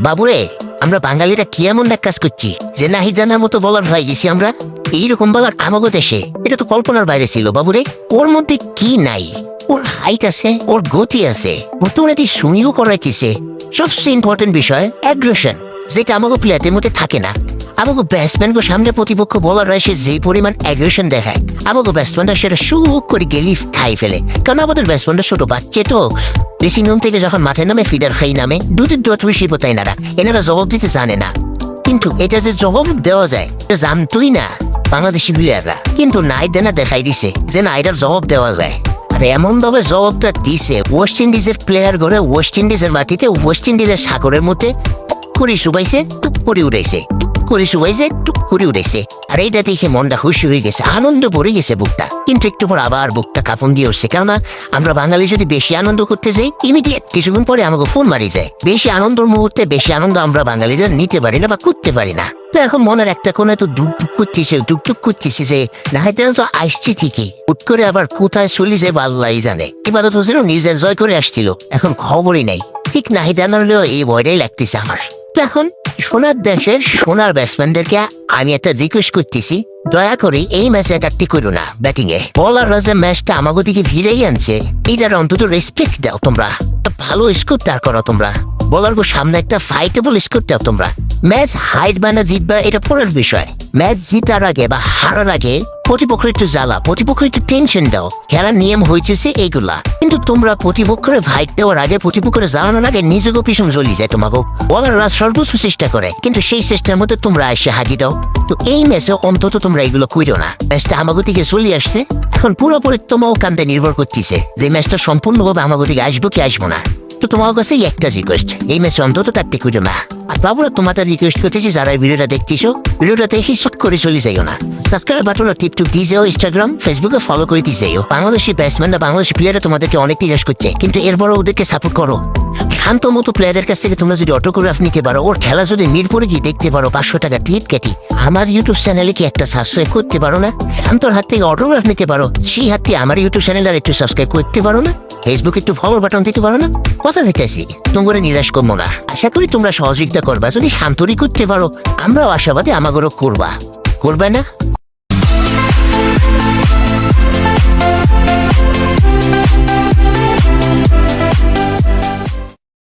বাবুরে, আমরা বাঙালিরা কি এমন এক কাজ করছি? যে নাহি জানার মতো বলার হয়ে গেছি আমরা? এইরকম বলার আমাগো দেশে? এটা তো কল্পনার বাইরে ছিল, বাবুরে। ওর মধ্যে কি নাই? ওর হাইট আছে, ওর গতি আছে। বর্তমানে তুই সুইও করাইতেছে। সবচেয়ে ইম্পর্টেন্ট বিষয় অ্যাগ্রেশন যেটা আমাকে প্লেয়ারদের মধ্যে থাকে না। আমাকে ব্যাটসম্যানকে সামনে প্রতিপক্ষ বলার সে যে পরিমাণ অ্যাগ্রেশন দেখায় আমাকে ব্যাটসম্যানরা সেটা সুখ করে গেলি খাই ফেলে। কারণ আমাদের ব্যাটসম্যানরা ছোট বাচ্চা তো। ড্রেসিং রুম থেকে যখন মাঠে নামে ফিডার খাই নামে দুটির দোয়াত বেশি পোতাই নারা এনারা জবাব দিতে জানে না। কিন্তু এটা যে জবাব দেওয়া যায়, এটা জানতোই না বাংলাদেশি প্লেয়াররা কিন্তু নাই দেনা দেখাই দিছে যে না এটার জবাব দেওয়া যায়। আর এমন ভাবে জবাবটা দিছে ওয়েস্ট ইন্ডিজের প্লেয়ার ঘরে ওয়েস্ট ইন্ডিজের মাটিতে ওয়েস্ট ইন্ডিজের সাগরের মধ্যে করে শুবাইছে করে উড়াইছে। করে শুবাইছে টুক করে উড়াইছে আর এইটা দেখে মনটা খুশি হয়ে গেছে, আনন্দ ভরে গেছে বুকটা। কিন্তু একটু পর আবার বুকটা কাপন দিয়ে উঠছে, কেননা আমরা বাঙালি যদি বেশি আনন্দ করতে যাই ইমিডিয়েট কিছুক্ষণ পরে আমাকে ফোন মারি যায়। বেশি আনন্দের মুহূর্তে বেশি আনন্দ আমরা বাঙালিরা নিতে পারি না বা করতে পারি না। তো এখন মনের একটা কোণে তো ডুক ডুক করতেছে ডুক ডুক করতেছে যে, না হয় তো আসছি ঠিকই। হুট করে আবার কোথায় চলি যে আল্লাহ জানে। ইবাদত হোসেন নিজের জয় করে আসছিল, এখন খবরই নাই। ঠিক নাহি জানালেও এই ভয়টাই লাগতেছে আমার। এখন সোনার দেশের সোনার ব্যাটসম্যানদেরকে আমি একটা রিকোয়েস্ট করতেছি। দয়া করে এই ম্যাচে কাটতি করো না ব্যাটিং এ। বলার যে ম্যাচটা আমাকে দিকে ভিড়েই আনছে। এটার অন্তত রেসপেক্ট দাও তোমরা। ভালো স্কোর দাঁড় করো তোমরা। বলারকে সামনে একটা ফাইটেবল স্কোর দাও তোমরা। ম্যাচ হাইট বা না জিতবা এটা পরের বিষয়। ম্যাচ জিতার আগে বা হারার আগে প্রতিপক্ষ একটু জ্বালা প্রতিপক্ষ একটু টেনশন দাও। খেলার নিয়ম হয়েছে এইগুলা। কিন্তু তোমরা প্রতিপক্ষের ভাইট দেওয়ার আগে প্রতিপক্ষের জ্বালানোর আগে নিজেকে পিছন চলি যায় তোমাকে। বলাররা সর্বোচ্চ চেষ্টা করে, কিন্তু সেই চেষ্টার মধ্যে তোমরা এসে হাগি দাও। তো এই ম্যাচে অন্তত তোমরা এগুলো কইরো না। ম্যাচটা আমাকে দিকে চলে আসছে। এখন পুরোপুরি তোমাও কান্দে নির্ভর করতেছে যে ম্যাচটা সম্পূর্ণভাবে আমাকে দিকে আসব কি আসব না। তো তোমার কাছে একটা রিকোয়েস্ট এই ম্যাচে অন্তত থাকতে খুঁজো না। আর বাবুরা, তোমাদের রিকোয়েস্ট করতেছি যারা ভিডিওটা দেখতেছো, ভিডিওটা দেখে শট করে চলে যাইও না। সাবস্ক্রাইব বাটন টিপ টুপ দিয়ে যাও ইনস্টাগ্রাম ফেসবুকে ফলো করে দিয়ে যাইও। বাংলাদেশি ব্যাটসম্যানরা বাংলাদেশি প্লেয়াররা তোমাদেরকে অনেক জিজ্ঞেস করছে, কিন্তু এরপরও ওদেরকে সাপোর্ট করো। শান্ত মতো প্লেয়ারদের কাছ থেকে তোমরা যদি অটোগ্রাফ নিতে পারো, ওর খেলা যদি মিরপুরে গিয়ে দেখতে পারো, পাঁচশো টাকা টিপ কেটি। আমার ইউটিউব চ্যানেলে কি একটা সাবস্ক্রাইব করতে পারো না? শান্তর হাত থেকে অটোগ্রাফ নিতে পারো, সেই হাত থেকে আমার ইউটিউব চ্যানেল আর একটু সাবস্ক্রাইব করতে পারো না? ফেসবুক একটু ফলো বাটন দিতে পারো না? কথা দেখতেছি তোমরা নিরাশ করব না। আশা করি তোমরা সহযোগিতা করবা। যদি শান্তরি করতে পারো, আমরাও আশাবাদী আমাগরও করবা। করবে না?